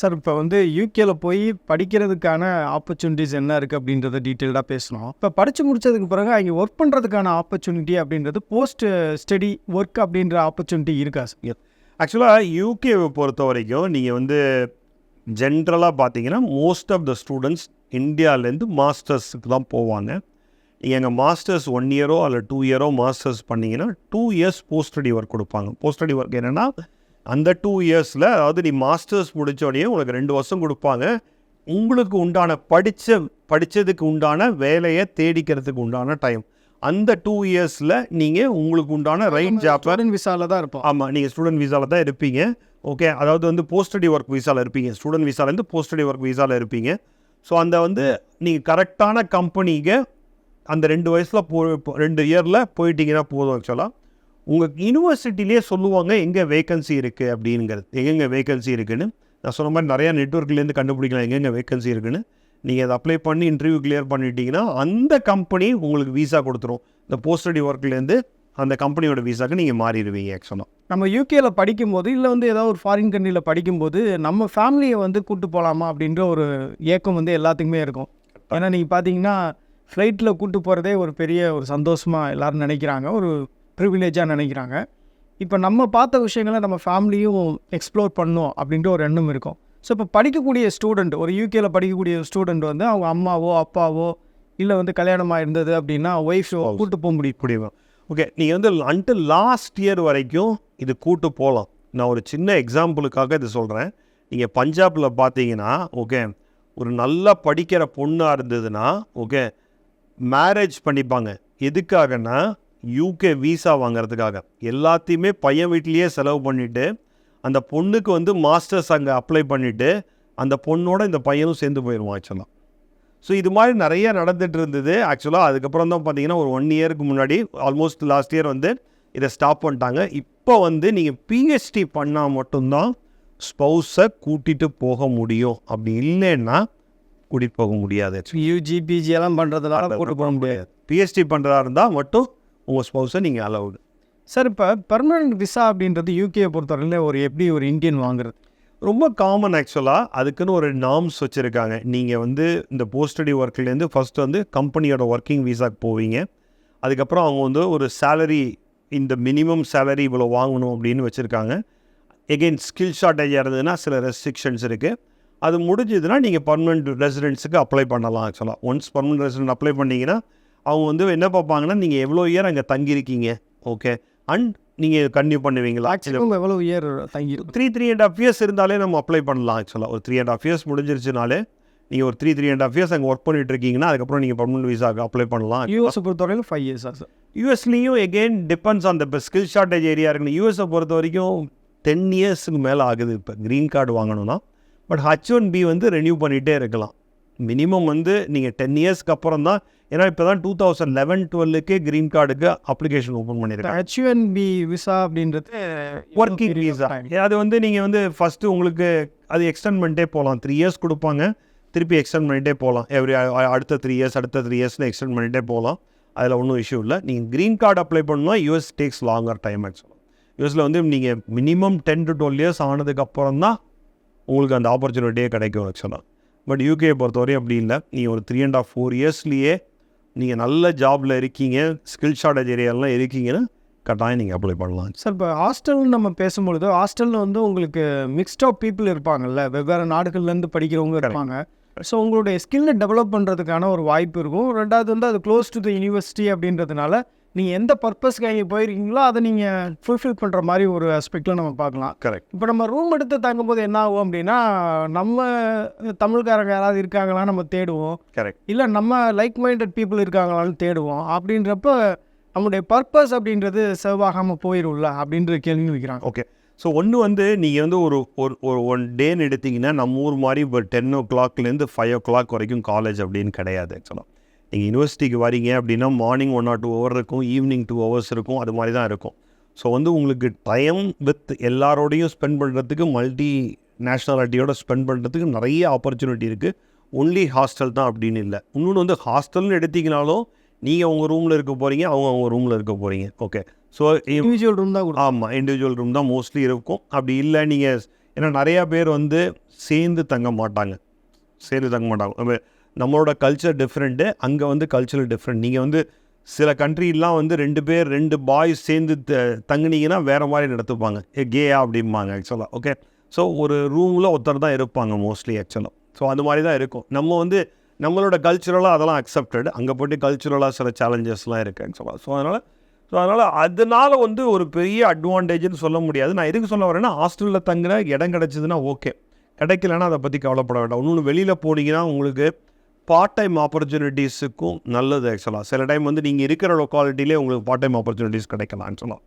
Sir இப்போ வந்து யூகேல போய் படிக்கிறதுக்கான ஆப்பர்ச்சுனிட்டிஸ் என்ன இருக்குது அப்படின்றத டீட்டெயில்டாக பேசணும். இப்போ படித்து முடிச்சதுக்கு பிறகு அங்கே ஒர்க் பண்ணுறதுக்கான ஆப்பர்ச்சுனிட்டி அப்படின்றது போஸ்ட் ஸ்டடி ஒர்க் அப்படின்ற ஆப்பர்ச்சுனிட்டி இருக்கா சார்? ஆக்சுவலாக யூகேவை பொறுத்த வரைக்கும் நீங்கள் வந்து ஜென்ரலாக பார்த்தீங்கன்னா மோஸ்ட் ஆஃப் த ஸ்டூடெண்ட்ஸ் இந்தியாவிலேருந்து மாஸ்டர்ஸுக்கு தான் போவாங்க. நீங்கள் எங்கள் மாஸ்டர்ஸ் ஒன் இயரோ அல்ல டூ இயரோ மாஸ்டர்ஸ் பண்ணிங்கன்னா two years post study work கொடுப்பாங்க. போஸ்ட் ஸ்டடி ஒர்க் என்னென்னா அந்த டூ இயர்ஸில் அதாவது நீ மாஸ்டர்ஸ் முடிச்ச உடனே உங்களுக்கு ரெண்டு வருஷம் கொடுப்பாங்க. உங்களுக்கு உண்டான படித்த படித்ததுக்கு உண்டான வேலையை தேடிக்கிறதுக்கு உண்டான டைம் அந்த டூ இயர்ஸில் நீங்கள் உங்களுக்கு உண்டான ரைட் ஜாப்பை ஸ்டூடெண்ட் விசாவில் தான் இருப்போம். ஆமாம் நீங்கள் ஸ்டூடெண்ட் விசாவில் தான் இருப்பீங்க. ஓகே அதாவது வந்து போஸ்ட் ஸ்டடி ஒர்க் விசாவில் இருப்பீங்க. ஸ்டூடெண்ட் விசாலேருந்து போஸ்ட் ஸ்டடி ஒர்க் விசாவில் இருப்பீங்க. ஸோ அந்த வந்து நீங்கள் கரெக்டான கம்பெனிக்கு அந்த ரெண்டு வயசில் போ- ரெண்டு இயரில் போயிட்டீங்கன்னா போதும் ஆக்சுவலாக உங்கள் யூனிவர்சிட்டிலே சொல்லுவாங்க எங்கே வேகன்சி இருக்குது அப்படிங்கிறது. எங்கெங்கே வேகன்சி இருக்குன்னு? நான் சொன்ன மாதிரி நிறையா நெட்ஒர்க்லேருந்து கண்டுபிடிக்கலாம் எங்கெங்கே வேகன்சி இருக்குன்னு? நீங்கள் அதை அப்ளை பண்ணி இன்டர்வியூ கிளியர் பண்ணிட்டீங்கன்னா அந்த கம்பெனி உங்களுக்கு விசா கொடுத்துரும். இந்த போஸ்ட் ஸ்டடி ஒர்க்லேருந்து அந்த கம்பெனியோட விசாக்கு நீங்கள் மாறிடுவீங்க ஆக்சுவலாக நம்ம யூகேல படிக்கும்போது இல்லை வந்து ஏதாவது ஒரு ஃபாரின் கண்ட்ரியில் படிக்கும்போது நம்ம ஃபேமிலியை வந்து கூட்டு போகலாமா அப்படின்ற ஒரு ஏக்கம் வந்து எல்லாத்துக்குமே இருக்கும். ஏன்னா நீங்கள் பார்த்தீங்கன்னா ஃப்ளைட்டில் கூட்டு போகிறதே ஒரு பெரிய ஒரு சந்தோஷமாக எல்லாரும் நினைக்கிறாங்க. ஒரு ப்ரிவிலேஜாக நினைக்கிறாங்க. இப்போ நம்ம பார்த்த விஷயங்களை நம்ம ஃபேமிலியும் எக்ஸ்ப்ளோர் பண்ணணும் அப்படின்ற ஒரு எண்ணம் இருக்கும். ஸோ இப்போ படிக்கக்கூடிய ஸ்டூடெண்ட் ஒரு யூகேல படிக்கக்கூடிய ஸ்டூடெண்ட் வந்து அவங்க அம்மாவோ அப்பாவோ இல்லை வந்து கல்யாணமாக இருந்தது அப்படின்னா ஒய்ஃபோ கூட்டு போக முடியும். முடியும் ஓகே நீங்கள் வந்து அன்ட்டு லாஸ்ட் இயர் வரைக்கும் இது கூட்டு போகலாம் நான் ஒரு சின்ன எக்ஸாம்பிளுக்காக இது சொல்கிறேன் நீங்கள் பஞ்சாபில் பார்த்தீங்கன்னா ஓகே ஒரு நல்லா படிக்கிற பொண்ணாக இருந்ததுன்னா ஓகே மேரேஜ் பண்ணிப்பாங்க. எதுக்காகன்னா யூகே விசா வாங்குறதுக்காக. எல்லாத்தையுமே பையன் வீட்லேயே செலவு பண்ணிவிட்டு அந்த பொண்ணுக்கு வந்து மாஸ்டர்ஸ் அங்கே அப்ளை பண்ணிவிட்டு அந்த பொண்ணோட இந்த பையனும் சேர்ந்து போயிடுவான் ஆக்சுவலாக ஸோ இது மாதிரி நிறைய நடந்துட்டு இருந்தது. ஆக்சுவலாக அதுக்கப்புறம் தான் பார்த்தீங்கன்னா ஒரு ஒன் இயருக்கு முன்னாடி ஆல்மோஸ்ட் லாஸ்ட் இயர் வந்து இதை ஸ்டாப் பண்ணிட்டாங்க. இப்போ வந்து நீங்கள் பிஹெச்டி பண்ணால் மட்டும்தான் ஸ்பௌஸை கூட்டிகிட்டு போக முடியும். அப்படி இல்லைன்னா கூட்டிகிட்டு போக முடியாது யூஜி பிஜி எல்லாம் பண்ணுறதுனால கூட்டு போக முடியாது. பிஹெச்டி பண்ணுறதா இருந்தால் மட்டும் உங்கள் ஸ்பௌஸை நீங்கள் அலவுடு சார் இப்போ பெர்மனன்ட் விசா அப்படின்றது யூகேயை பொறுத்தவரையில் ஒரு எப்படி ஒரு இந்தியன் வாங்குறது? ரொம்ப காமன் ஆக்சுவலாக அதுக்குன்னு ஒரு நார்ம்ஸ் வச்சுருக்காங்க. நீங்கள் வந்து இந்த போஸ்ட் ஸ்டடி ஒர்க்லேருந்து ஃபஸ்ட்டு வந்து கம்பெனியோட ஒர்க்கிங் விசாக்கு போவீங்க. அதுக்கப்புறம் அவங்க வந்து ஒரு சேலரி இந்த மினிமம் சேலரி இவ்வளோ வாங்கணும் அப்படின்னு வச்சுருக்காங்க. எகெயின் ஸ்கில் ஷார்ட்டேஜ் இருந்ததுன்னா சில ரெஸ்ட்ரிக்ஷன்ஸ் இருக்குது அது முடிஞ்சதுன்னா நீங்கள் பர்மனெண்ட் ரெசிடென்ட்ஸுக்கு அப்ளை பண்ணலாம் ஆக்சுவலாக ஒன்ஸ் பர்மனெண்ட் ரெசிடென்ட் அப்ளை பண்ணீங்கன்னா அவங்க வந்து என்ன பார்ப்பாங்கன்னா நீங்கள் எவ்வளோ இயர் அங்கே தங்கியிருக்கீங்க? ஓகே அண்ட் நீங்கள் கன்டினியூ பண்ணுவீங்களா? மேக்ஸிமம் எவ்வளோ இயர் தங்கியிருக்கும் three three and half years இருந்தாலே நம்ம அப்ளை பண்ணலாம் ஆக்சுவலாக ஒரு த்ரீ அண்ட் ஆஃப் இயர்ஸ் முடிஞ்சிருச்சுனாலே நீங்கள் ஒரு three three and half years அங்கே ஒர்க் பண்ணிட்டு இருக்கீங்கன்னா அதுக்கப்புறம் நீங்கள் பர்மனன்ட் விசாக்கு அப்ளை பண்ணலாம். யூஎஸ் பொறுத்தவரையில் ஃபைவ் இயர்ஸா sir யூஎஸ்லேயும் again depends on the skill shortage area இருக்குன்னு. யூஎஸை பொறுத்த வரைக்கும் டென் இயர்ஸுக்கு மேலே ஆகுது இப்போ. க்ரீன் கார்டு வாங்கணும்னா. பட் ஹச் ஒன் பி வந்து ரெனியூ பண்ணிகிட்டே இருக்கலாம். மினிமம் வந்து நீங்கள் டென் இயர்ஸ்க்கு அப்புறம் தான் ஏன்னா இப்போ தான் டூ தௌசண்ட் லெவன் டுவெல்லுக்கே க்ரீன் கார்டுக்கு அப்ளிகேஷன் ஓப்பன் பண்ணியிருக்காங்க ஹெச்யூஎன்பி விசா அப்படின்றது ஒர்க்கிங் வீசா அது வந்து நீங்கள் வந்து ஃபஸ்ட்டு உங்களுக்கு அது எக்ஸ்டெண்ட் பண்ணிட்டே போகலாம் த்ரீ இயர்ஸ் கொடுப்பாங்க. திருப்பி எக்ஸ்டெண்ட் பண்ணிட்டே போகலாம் எவ்ரி அடுத்த த்ரீ இயர்ஸ் அடுத்த த்ரீ இயர்ஸ்னு எக்ஸ்டெண்ட் பண்ணிட்டே போகலாம் அதில் ஒன்றும் இஷ்யூ இல்லை. நீங்கள் க்ரீன் கார்டு அப்ளை பண்ணணும்னா யூஎஸ் டேக்ஸ் லாங்கர் டைம் ஆக்சுவலாக யூஎஸில் வந்து நீங்கள் minimum ten to twelve years ஆனதுக்கு அப்புறம் தான் உங்களுக்கு அந்த ஆப்பர்ச்சுனிட்டியே கிடைக்கும் ஆக்சுவலாக பட் யூகே பொறுத்தவரையும் அப்படி இல்லை. நீங்கள் ஒரு த்ரீ அண்ட் ஆஃப் ஃபோர் இயர்ஸ்லேயே நீங்கள் நல்ல ஜாபில் இருக்கீங்க ஸ்கில் ஷார்ட்டேஜ் ஏரியாலாம் இருக்கீங்கன்னா கட்டாயம் நீங்கள் அப்ளை பண்ணலாம். சார் இப்போ ஹாஸ்டல்னு நம்ம பேசும்பொழுது ஹாஸ்டலில் வந்து உங்களுக்கு மிக்ஸ்ட் ஆஃப் பீப்புள் இருப்பாங்கல்ல. வெவ்வேறு நாடுகள்லேருந்து படிக்கிறவங்க இருப்பாங்க. ஸோ உங்களுடைய ஸ்கில்லை டெவலப் பண்ணுறதுக்கான ஒரு வாய்ப்பு இருக்கும். ரெண்டாவது வந்து அது க்ளோஸ் டு த யூனிவர்சிட்டி அப்படின்றதுனால நீங்கள் எந்த பர்பஸ்க்கு அங்கே போயிருக்கீங்களோ அதை நீங்கள் ஃபுல்ஃபில் பண்ணுற மாதிரி ஒரு அஸ்பெக்டில் நம்ம பார்க்கலாம். கரெக்ட் இப்போ நம்ம ரூம் எடுத்து தங்கும்போது என்ன ஆகும் அப்படின்னா நம்ம தமிழ்காரங்க யாராவது இருக்காங்களா நம்ம தேடுவோம். கரெக்ட் இல்லை நம்ம லைக் மைண்டட் பீப்புள் இருக்காங்களான்னு தேடுவோம். அப்படின்றப்ப நம்முடைய பர்பஸ் அப்படின்றது செவ்வாகாமல் போயிடும்ல அப்படின்ற கேள்வி வைக்கிறாங்க. ஓகே ஸோ ஒன்று வந்து நீங்கள் வந்து ஒரு ஒரு ஒரு ஒன் டேன்னு எடுத்தீங்கன்னா நம்ம ஊர் மாதிரி இப்போ டென் ஓ கிளாக்லேருந்து ஃபைவ் ஓ கிளாக் வரைக்கும் காலேஜ் அப்படின்னு கிடையாது ஆக்சுவலாக நீங்கள் யூனிவர்சிட்டிக்கு வரீங்க அப்படின்னா morning one or two hour இருக்கும் ஈவினிங் டூ ஹவர்ஸ் இருக்கும் அது மாதிரி தான் இருக்கும். ஸோ வந்து உங்களுக்கு டைம் வித் எல்லாரோடையும் ஸ்பெண்ட் பண்ணுறதுக்கு மல்டி நேஷ்னாலிட்டியோட ஸ்பெண்ட் பண்ணுறதுக்கு நிறைய ஆப்பர்ச்சுனிட்டி இருக்குது ஒன்லி ஹாஸ்டல் தான் அப்படின்னு இல்லை. இன்னொன்று வந்து ஹாஸ்டல்னு எடுத்தீங்கனாலும் நீங்கள் உங்கள் ரூமில் இருக்க போகிறீங்க அவங்க அவங்க ரூமில் இருக்க போகிறீங்க ஓகே ஸோ இண்டிவிஜுவல் ரூம் தான் ஆமாம் இண்டிவிஜுவல் ரூம் தான் மோஸ்ட்லி இருக்கும். அப்படி இல்லை நீங்கள் ஏன்னா நிறையா பேர் வந்து சேர்ந்து தங்க மாட்டாங்க. சேர்ந்து தங்க மாட்டாங்க. நம்மளோட கல்ச்சர் டிஃப்ரெண்ட்டு அங்கே வந்து கல்ச்சரல் டிஃப்ரெண்ட் நீங்கள் வந்து சில கண்ட்ரிலாம் வந்து ரெண்டு பேர் ரெண்டு பாய்ஸ் சேர்ந்து த தங்குனீங்கன்னா வேறு மாதிரி நடத்துப்பாங்க. கேயா அப்படிம்பாங்க ஆக்சுவலாக ஓகே ஸோ ஒரு ரூமில் ஒருத்தர் தான் இருப்பாங்க மோஸ்ட்லி ஆக்சுவலாக ஸோ அது மாதிரி தான் இருக்கும். நம்ம வந்து நம்மளோட கல்ச்சுரலாக அதெல்லாம் அக்செப்டட் அங்கே போய்ட்டு கல்ச்சுரலாக சில சேலஞ்சஸ்லாம் இருக்குது ஆக்சுவலாக ஸோ அதனால் ஸோ அதனால் அதனால வந்து ஒரு பெரிய அட்வான்டேஜ்னு சொல்ல முடியாது. நான் எதுக்கு சொல்ல வரேன்னா ஹாஸ்டலில் தங்குற இடம் கிடச்சிதுன்னா ஓகே கிடைக்கலன்னா அதை பற்றி கவலைப்பட வேண்டாம். இன்னொன்று வெளியில் போனீங்கன்னா உங்களுக்கு பார்ட் டைம் ஆப்பர்ச்சுனிட்டிஸுக்கும் நல்லது ஆக்சுவலாக சில டைம் வந்து நீங்கள் இருக்கிற லொக்காலிட்டிலே உங்களுக்கு பார்ட் டைம் ஆப்பர்ச்சுனிட்டிஸ் கிடைக்கலாம் ஆக்சுவலாக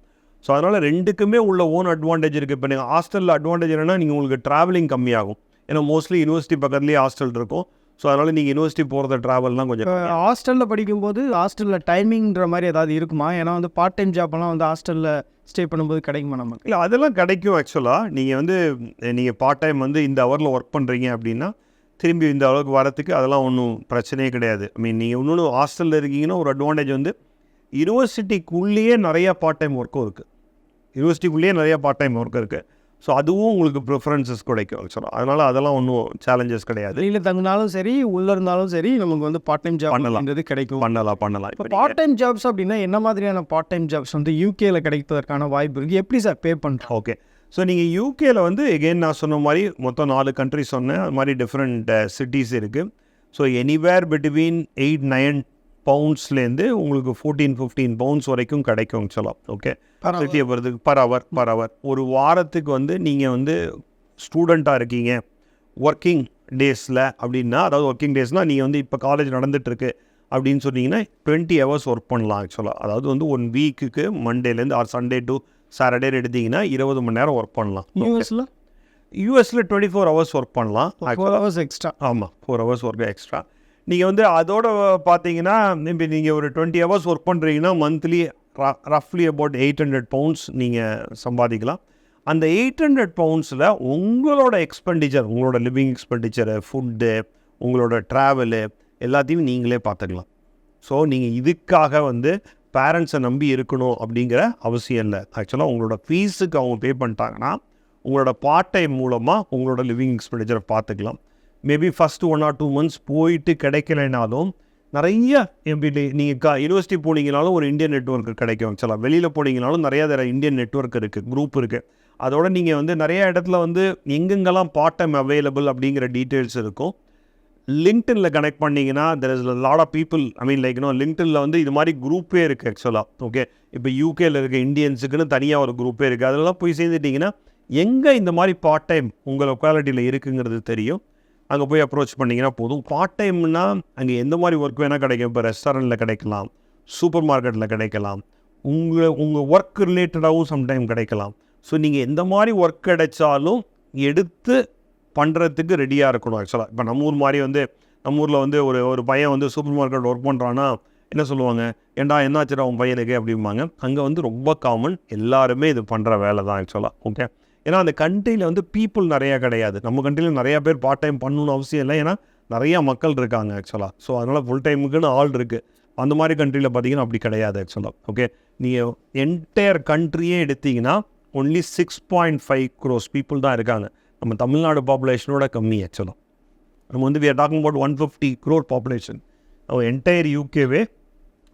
ஸோ அதனால் ரெண்டுக்குமே உள்ள ஓன் அட்வான்டேஜ் இருக்குது இப்போ நீங்கள் ஹாஸ்டலில் அட்வான்டேஜ் என்னன்னா நீங்கள் உங்களுக்கு ட்ராவலிங் கம்மியாகும். ஏன்னா மோஸ்ட்லி யூனிவர்சிட்டி பக்கத்துலேயே ஹாஸ்டல் இருக்கும். ஸோ அதனால் நீங்கள் யூனிவர்சிட்டி போகிறத ட்ராவல்லாம் கொஞ்சம் ஹாஸ்டலில் படிக்கும்போது ஹாஸ்டலில் டைமிங்ன்ற மாதிரி ஏதாவது இருக்குமா? ஏன்னா வந்து பார்ட் டைம் ஜாப்லாம் வந்து ஹாஸ்டலில் ஸ்டே பண்ணும்போது கிடைக்குமா நமக்கு? இல்லை அதெல்லாம் கிடைக்கும் ஆக்சுவலாக நீங்கள் வந்து நீங்கள் பார்ட் டைம் வந்து இந்த ஹவரில் ஒர்க் பண்ணுறீங்க அப்படின்னா திரும்பி இந்த அளவுக்கு வரத்துக்கு அதெல்லாம் ஒன்றும் பிரச்சனையே கிடையாது. ஐ மீன் நீங்கள் இன்னொன்று ஹாஸ்டலில் இருக்கீங்கன்னா ஒரு அட்வான்டேஜ் வந்து யூனிவர்சிட்டிக்குள்ளேயே நிறையா பார்ட் டைம் ஒர்க்கும் இருக்குது யூனிவர்சிட்டிக்குள்ளேயே நிறையா பார்ட் டைம் ஒர்க் இருக்குது ஸோ அதுவும் உங்களுக்கு ப்ரிஃபரன்சஸ் கிடைக்கும். ஆக்சுவலாக அதனால் அதெல்லாம் ஒன்றும் சேலஞ்சஸ் கிடையாது. வெளியில் தங்கினாலும் சரி உள்ளே இருந்தாலும் சரி நமக்கு வந்து பார்ட் டைம் ஜாப் பண்ணலாம். அப்படின்றது கிடைக்கும். பண்ணலாம் பண்ணலாம். இப்போ பார்ட் டைம் ஜாப்ஸ் அப்படின்னா என்ன மாதிரியான பார்ட் டைம் ஜாப்ஸ் வந்து யூகேல கிடைப்பதற்கான வாய்ப்பு இருக்குது எப்படி சார் பே பண்ணுறோம் ஓகே ஸோ நீங்கள் யூகேல வந்து எகெயின் நான் சொன்ன மாதிரி மொத்தம் நாலு கண்ட்ரி சொன்னேன். அது மாதிரி டிஃப்ரெண்ட் சிட்டிஸ் இருக்குது so anywhere between eight nine பவுண்ட்ஸ்லேருந்து உங்களுக்கு ஃபோர்டீன் ஃபிஃப்டீன் பவுண்ட்ஸ் வரைக்கும் கிடைக்கும் சொல்லலாம். ஓகே சிட்டியை பொறுத்துக்கு பர் ஹவர் பர் ஹவர் ஒரு வாரத்துக்கு வந்து நீங்கள் வந்து ஸ்டூடெண்ட்டாக இருக்கீங்க. ஒர்க்கிங் டேஸில் அப்படின்னா அதாவது ஒர்க்கிங் டேஸ்னால் நீங்கள் வந்து இப்போ காலேஜ் நடந்துகிட்ருக்கு அப்படின்னு சொன்னீங்கன்னா டுவெண்ட்டி ஹவர்ஸ் ஒர்க் பண்ணலாம் ஆக்சுவலாக அதாவது வந்து ஒன் வீக்குக்கு மண்டேலேருந்து ஆர் சண்டே டு சாட்டர்டே எடுத்தீங்கன்னா இருபது மணி நேரம் ஒர்க் பண்ணலாம். யூஎஸில் யூஎஸில் டுவெண்ட்டி ஃபோர் ஹவர்ஸ் ஒர்க் பண்ணலாம். ஃபோர் ஹவர்ஸ் எக்ஸ்ட்ரா ஆமாம் ஃபோர் ஹவர்ஸ் ஒர்க் எக்ஸ்ட்ரா நீங்கள் வந்து அதோட பார்த்தீங்கன்னா இப்போ நீங்கள் ஒரு டுவெண்ட்டி ஹவர்ஸ் ஒர்க் பண்ணுறீங்கன்னா மந்த்லி ரஃப்லி அபவுட் எயிட் ஹண்ட்ரட் பவுண்ட்ஸ் நீங்கள் சம்பாதிக்கலாம். அந்த எயிட் ஹண்ட்ரட் பவுண்ட்ஸில் உங்களோட எக்ஸ்பெண்டிச்சர் உங்களோட லிவிங் எக்ஸ்பெண்டிச்சரு ஃபுட்டு உங்களோட ட்ராவலு எல்லாத்தையும் நீங்களே பார்த்துக்கலாம் ஸோ நீங்கள் இதுக்காக வந்து பேரண்ட்ஸை நம்பி இருக்கணும் அப்படிங்கிற அவசியம் இல்லை. ஆக்சுவலாக உங்களோட ஃபீஸுக்கு அவங்க பே பண்ணிட்டாங்கன்னா உங்களோட பார்ட் டைம் மூலமாக உங்களோட லிவிங் எக்ஸ்பெண்டிச்சரை பார்த்துக்கலாம். Maybe first one or two months போயிட்டு கிடைக்கலைனாலும் நிறைய எப்படி நீங்கள் கா யூனிவர்சிட்டி போனீங்கனாலும் ஒரு இந்தியன் நெட்ஒர்க் கிடைக்கும் ஆக்சுவலாக வெளியில் போனீங்கனாலும் நிறையா தர இந்தியன் நெட்ஒர்க் இருக்குது குரூப் இருக்குது அதோட நீங்கள் வந்து நிறைய இடத்துல வந்து எங்கெங்கெல்லாம் பார்ட் டைம் அவைலபிள் அப்படிங்கிற டீட்டெயில்ஸ் இருக்கும். லிங்க்டின்ல கனெக்ட் பண்ணீங்கன்னா there is lot of people I mean like no லிங்க்டின்ல வந்து இது மாதிரி குரூப்பே இருக்குது ஆக்சுவலாக ஓகே இப்போ யூகேல இருக்க இந்தியன்ஸுக்குன்னு தனியாக ஒரு குரூப்பே இருக்குது அதெல்லாம் போய் சேர்ந்துட்டிங்கன்னா எங்கே இந்த மாதிரி பார்ட் டைம் உங்கள் லொக்காலிட்டியில் இருக்குங்கிறது தெரியும். அங்கே போய் அப்ரோச் பண்ணிங்கன்னா போதும். பார்ட் டைம்னா அங்கே எந்த மாதிரி ஒர்க் வேணால் கிடைக்கும். இப்போ ரெஸ்டாரண்ட்டில் கிடைக்கலாம் சூப்பர் மார்க்கெட்டில் கிடைக்கலாம். உங்கள் உங்கள் ஒர்க் ரிலேட்டடாகவும் சம்டைம் கிடைக்கலாம். ஸோ நீங்கள் எந்த மாதிரி ஒர்க் கிடைச்சாலும் எடுத்து பண்ணுறதுக்கு ரெடியாக இருக்கணும் ஆக்சுவலாக இப்போ நம்ம ஊர் மாதிரி வந்து நம்ம ஊரில் வந்து ஒரு ஒரு பையன் வந்து சூப்பர் மார்க்கெட் ஒர்க் பண்ணுறான்னா என்ன சொல்லுவாங்க? ஏன்டா என்னாச்சுடா உன் பையனுக்கு? அப்படிம்பாங்க. அங்கே வந்து ரொம்ப காமன் எல்லாருமே இது பண்ணுற வேலை தான் ஆக்சுவலாக ஓகே ஏன்னா அந்த கண்ட்ரியில் வந்து பீப்புள் நிறையா கிடையாது. நம்ம கண்ட்ரியில் நிறையா பேர் பார்ட் டைம் பண்ணணும்னு அவசியம் இல்லை. ஏன்னா நிறையா மக்கள் இருக்காங்க ஆக்சுவலாக ஸோ அதனால் ஃபுல் டைமுக்குன்னு ஆள் இருக்குது அந்த மாதிரி கண்ட்ரியில் பார்த்தீங்கன்னா அப்படி கிடையாது ஆக்சுவலாக ஓகே நீங்கள் என்டையர் கண்ட்ரியே எடுத்தீங்கன்னா only six point five crores people தான் இருக்காங்க. நம்ம தமிழ்நாடு பாப்புலேஷனோட கம்மி ஆக்சுவலாக நம்ம வந்து we are talking about one fifty crore population entire யூகேவே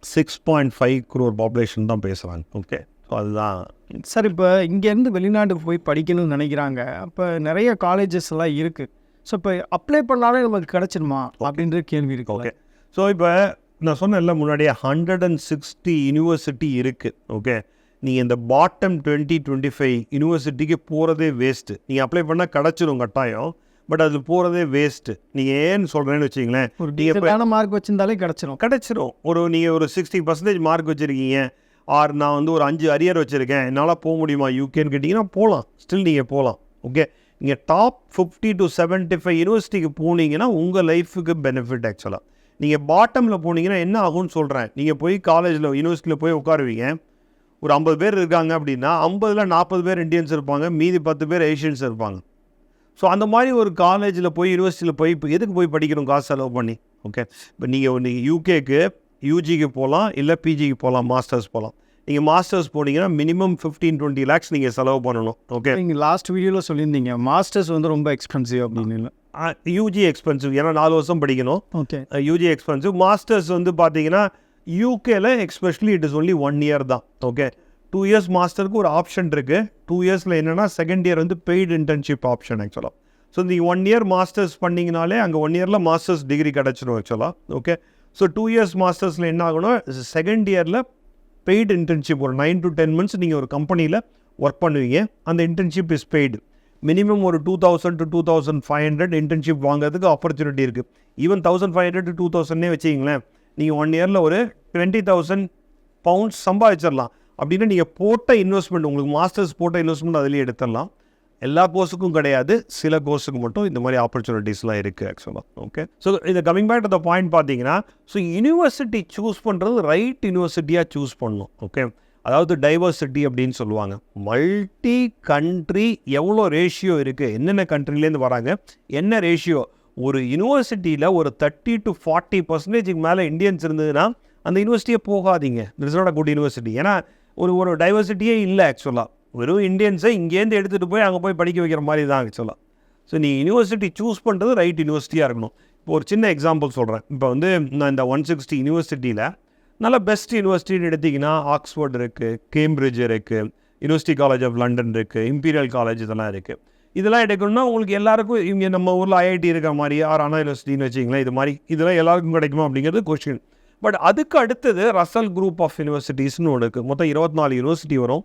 six point five crore population தான் பேசுகிறாங்க ஓகே ஸோ அதுதான். சார் இப்போ இங்கேருந்து வெளிநாட்டுக்கு போய் படிக்கணும்னு நினைக்கிறாங்க. அப்போ நிறைய காலேஜஸ் எல்லாம் இருக்குது ஸோ இப்போ அப்ளை பண்ணாலே நமக்கு கிடச்சிருமா? அப்படின்ற கேள்வி இருக்கு. ஓகே ஸோ இப்போ நான் சொன்னேன்ல முன்னாடியே ஹண்ட்ரட் அண்ட் சிக்ஸ்டி யூனிவர்சிட்டி இருக்குது ஓகே நீங்கள் இந்த பாட்டம் டுவெண்ட்டி டுவெண்ட்டி ஃபைவ் யூனிவர்சிட்டிக்கு போகிறதே வேஸ்ட்டு நீங்கள் அப்ளை பண்ணால் கிடச்சிரும் கட்டாயம். பட் அது போகிறதே வேஸ்ட்டு நீங்கள் ஏன்னு சொல்கிறேன்னு வச்சிங்களேன் ஒரு நீங்க இப்ப- டீசெண்டான மார்க் வச்சிருந்தாலே கிடச்சிரும். கிடச்சிரும். ஒரு நீங்கள் ஒரு சிக்ஸ்டி பர்சன்டேஜ் மார்க் வச்சுருக்கீங்க. ஆர் நான் வந்து ஒரு அஞ்சு அரியர் வச்சுருக்கேன். என்னால் போக முடியுமா? யூகேன்னு கேட்டிங்கன்னா போகலாம் ஸ்டில் நீங்கள் போகலாம் ஓகே நீங்கள் top fifty to seventy five யூனிவர்சிட்டிக்கு போனீங்கன்னா உங்கள் லைஃபுக்கு பெனிஃபிட் ஆக்சுவலாக நீங்கள் பாட்டமில் போனீங்கன்னா என்ன ஆகும்னு சொல்கிறேன் நீங்கள் போய் காலேஜில் யூனிவர்சிட்டியில் போய் உட்காருவீங்க. ஒரு ஐம்பது பேர் இருக்காங்க அப்படின்னா ஐம்பதில் நாற்பது பேர் இந்தியன்ஸ் இருப்பாங்க மீதி பத்து பேர் ஏஷியன்ஸ் இருப்பாங்க. ஸோ அந்த மாதிரி ஒரு காலேஜில் போய் யூனிவர்சிட்டியில் போய் இப்போ எதுக்கு போய் படிக்கணும் காசு செலவு பண்ணி? ஓகே இப்போ நீங்கள் நீங்கள் யூகேக்கு யூஜிக்கு போகலாம் இல்லை பிஜிக்கு போகலாம் மாஸ்டர்ஸ் போகலாம் நீங்கள் மாஸ்டர்ஸ் போனீங்கன்னா மினிமம் ஃபிஃப்டீன் டுவெண்ட்டி லேக்ஸ் நீங்கள் செலவு பண்ணணும். ஓகே நீங்கள் லாஸ்ட் வீடியோவில் சொல்லியிருந்தீங்க மாஸ்டர்ஸ் வந்து ரொம்ப எக்ஸ்பென்சிவ் அப்படின்னு. யூஜி எக்ஸ்பென்சிவ் ஏன்னா நாலு வருஷம் படிக்கணும். ஓகே யூஜி எக்ஸ்பென்சிவ் மாஸ்டர்ஸ் வந்து பார்த்தீங்கன்னா யூகேல especially it is only one year தான் ஓகே டூ இயர்ஸ் மாஸ்டருக்கு ஒரு ஆப்ஷன் இருக்குது டூ இயர்ஸில் என்னென்னா செகண்ட் இயர் வந்து பெய்டு இன்டர்ன்ஷிப் ஆப்ஷன் ஆக்சுவலாக ஸோ இந்த ஒன் இயர் மாஸ்டர்ஸ் பண்ணிங்கனாலே அங்கே ஒன் இயரில் மாஸ்டர்ஸ் டிகிரி கிடச்சிடும் ஆக்சுவலாக ஓகே ஸோ டூ இயர்ஸ் மாஸ்டர்ஸில் என்ன ஆகணும்? செகண்ட் இயரில் பெய்டு இன்டர்ன்ஷிப் ஒரு நைன் டு டென் மந்த்ஸ் நீங்கள் ஒரு கம்பெனியில் ஒர்க் பண்ணுவீங்க. அந்த இன்டர்ன்ஷிப் இஸ் பெய்டு மினிமம் ஒரு two thousand to two thousand five hundred internship வாங்குறதுக்கு ஆப்பர்ச்சுனிட்டி இருக்குது even thousand five hundred to two தௌசண்ட்னே வச்சிங்களேன் நீங்கள் ஒன் இயரில் ஒரு டுவெண்ட்டி தௌசண்ட் பவுண்ட்ஸ் சம்பாதிச்சிடலாம் அப்படின்னு நீங்கள் போட்ட இன்வெஸ்ட்மெண்ட் உங்களுக்கு மாஸ்டர்ஸ் போட்ட இன்வெஸ்ட்மெண்ட் அதிலே எடுத்துடலாம் எல்லா கோர்ஸுக்கும் கிடையாது. சில கோர்ஸுக்கு மட்டும் இந்த மாதிரி ஆப்பர்ச்சுனிட்டிஸ்லாம் இருக்குது ஆக்சுவலாக ஓகே ஸோ இது coming back to the point பார்த்தீங்கன்னா ஸோ யூனிவர்சிட்டி சூஸ் பண்ணுறது ரைட் யூனிவர்சிட்டியாக சூஸ் பண்ணணும். ஓகே அதாவது டைவர்சிட்டி அப்படின்னு சொல்லுவாங்க. மல்டி கண்ட்ரி எவ்வளோ ரேஷியோ இருக்குது என்னென்ன கண்ட்ரிலேருந்து வராங்க? என்ன ரேஷியோ ஒரு யூனிவர்சிட்டியில் ஒரு தேர்ட்டி டு ஃபார்ட்டி பர்சன்டேஜுக்கு மேலே இந்தியன்ஸ் இருந்ததுன்னா அந்த யூனிவர்சிட்டியே போகாதீங்க. It's not a good university ஏன்னா ஒரு ஒரு டைவர்சிட்டியே இல்லை ஆக்சுவலாக வெறும் இந்தியன்ஸை இங்கேருந்து எடுத்துகிட்டு போய் அங்கே போய் படிக்க வைக்கிற மாதிரி தான் ஆக்சுவலாக ஸோ நீ யூனிவர்சிட்டி சூஸ் பண்ணுறது ரைட் யூனிவர்சிட்டியாக இருக்கணும். இப்போ ஒரு சின்ன எக்ஸாம்பிள் சொல்கிறேன் இப்போ வந்து நான் இந்த ஒன் சிக்ஸ்டி யூனிவர்சிட்டியில் நல்ல பெஸ்ட் யூனிவர்சிட்டின்னு எடுத்திங்கன்னா ஆக்ஸ்ஃபோர்ட் இருக்குது கேம்பிரிட்ஜ் இருக்குது யூனிவர்சிட்டி காலேஜ் ஆஃப் லண்டன் இருக்குது இம்பீரியல் காலேஜ் இதெல்லாம் இருக்குது இதெல்லாம் எடுக்கணும்னா உங்களுக்கு எல்லாருக்கும் இங்கே நம்ம ஊரில் ஐஐடி இருக்கிற மாதிரி ஆர் அண்ணா யூனிவர்சிட்டின்னு வச்சிங்களேன் இது மாதிரி. இதெல்லாம் எல்லாருக்கும் கிடைக்குமா அப்படிங்கிறது கொஸ்டின் பட் அதுக்கு அடுத்தது ரசல் குரூப் ஆஃப் யூனிவர்சிட்டிஸ்னு ஒன்று இருக்குது மொத்தம் இருபத்தி நாலு யூனிவர்சிட்டி வரும்.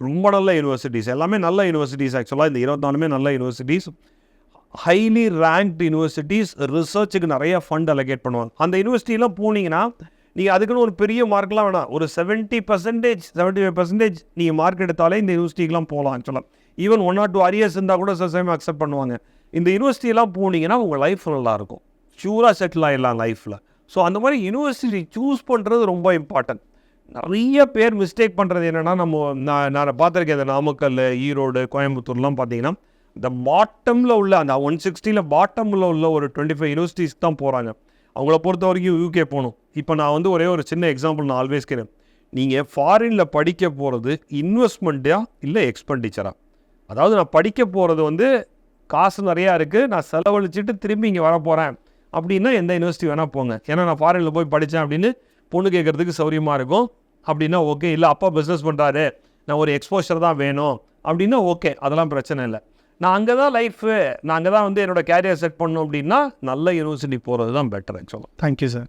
ரொம்ப நல்ல யூனிவர்சிட்டிஸ் எல்லாமே நல்ல யூனிவர்சிட்டிஸ் ஆக்சுவலாக இந்த இருபத்தாலுமே நல்ல யூனிவர்சிட்டிஸ் ஹைலி ரேங்க்ட் யூனிவர்சிட்டிஸ் ரிசர்ச்சுக்கு நிறைய ஃபண்ட் அலோகேட் பண்ணுவாங்க. அந்த யூனிவர்சிட்டிலாம் போனீங்கன்னா நீங்கள் அதுக்குன்னு ஒரு பெரிய மார்க்லாம் வேணாம். ஒரு seventy percentage seventy five percentage நீங்கள் மார்க் எடுத்தாலே இந்த யூனிவர்சிட்டிக்கெலாம் போகலாம் ஆக்சுவலாக even one or two arrears இருந்தால் கூட சில சமயம் அக்செப்ட் பண்ணுவாங்க. இந்த யூனிவர்சிட்டியெல்லாம் போனீங்கன்னா உங்கள் லைஃப் நல்லாயிருக்கும் ஷூராக செட்டில் ஆகிடலாம் லைஃப்பில் ஸோ அந்த மாதிரி யூனிவர்சிட்டி சூஸ் பண்ணுறது ரொம்ப இம்பார்ட்டன்ட் நிறைய பேர் மிஸ்டேக் பண்ணுறது என்னென்னா நம்ம நான் நான் பார்த்துருக்கேன் இந்த நாமக்கல் ஈரோடு கோயம்புத்தூர்லாம் பார்த்தீங்கன்னா இந்த பாட்டமில் உள்ள அந்த ஒன் சிக்ஸ்டியில் பாட்டமில் உள்ள ஒரு டுவெண்ட்டி ஃபைவ் யூனிவர்சிட்டிஸ் தான் போகிறாங்க அவங்கள பொறுத்த வரைக்கும் யூகே போகணும். இப்போ நான் வந்து ஒரே ஒரு சின்ன எக்ஸாம்பிள் நான் ஆல்வேஸ் கேட்குறேன். நீங்கள் ஃபாரினில் படிக்க போகிறது இன்வெஸ்ட்மெண்ட்டா இல்லை எக்ஸ்பெண்டிச்சரா அதாவது நான் படிக்க போகிறது வந்து காசு நிறையா இருக்குது நான் செலவழிச்சிட்டு திரும்பி இங்கே வர போகிறேன் அப்படின்னா எந்த யூனிவர்சிட்டி வேணால் போங்க. ஏன்னா நான் ஃபாரினில் போய் படித்தேன் அப்படின்னு பொண்ணு கேட்குறதுக்கு சௌரியமாக இருக்கும். அப்படின்னா ஓகே இல்லை அப்பா பிஸ்னஸ் பண்ணுறாரு நான் ஒரு எக்ஸ்போஷர் தான் வேணும். அப்படின்னா ஓகே அதெல்லாம் பிரச்சனை இல்லை. நான் அங்கே தான் லைஃபு நான் அங்கே தான் வந்து என்னோடய கேரியர் செட் பண்ணணும் அப்படின்னா நல்ல யூனிவர்சிட்டி போகிறது தான் பெட்டர் ஆக்சுவலாக thank you sir